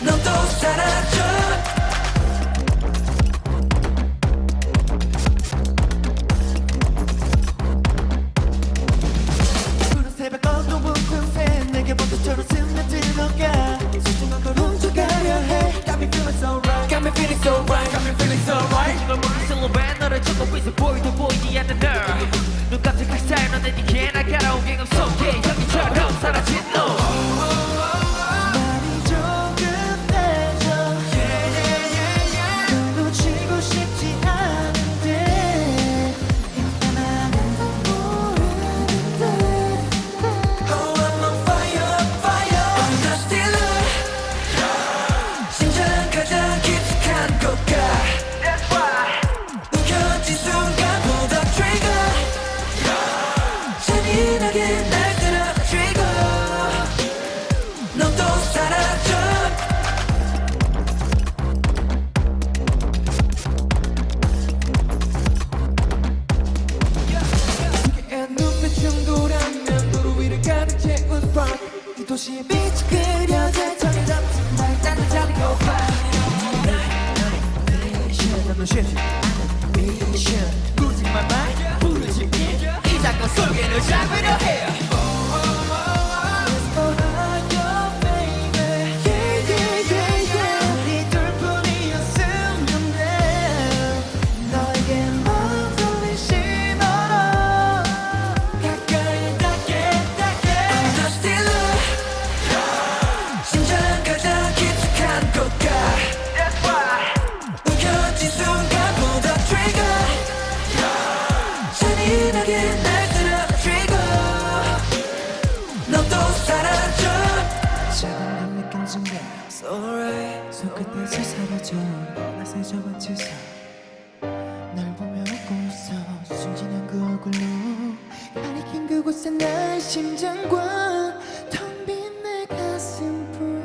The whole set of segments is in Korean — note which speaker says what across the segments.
Speaker 1: 넌또 사라져
Speaker 2: 너
Speaker 3: 미션 Losing my mind 부르짖기 이 사건 속에 널 잡으려 해 Let's 손끝에서 사라져. 낯을 저만치 날 보며 웃고 있어 순진한 그 얼굴로 가리킨 그곳에 나의 심장과 텅 빈 내 가슴뿐.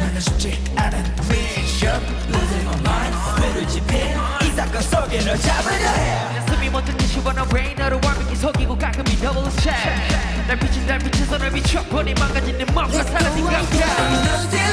Speaker 1: 나는 쉽지 않은 미션 Losing my mind 부르짖힌 이 사건 속에 널 잡으려 해
Speaker 2: 가슴이 멎은 듯이 원한 rain 너를 완벽히 속이고 가끔이 double check 날 비친 날 비춰 날 미쳐버린 망가지는 맘과 사라진 감정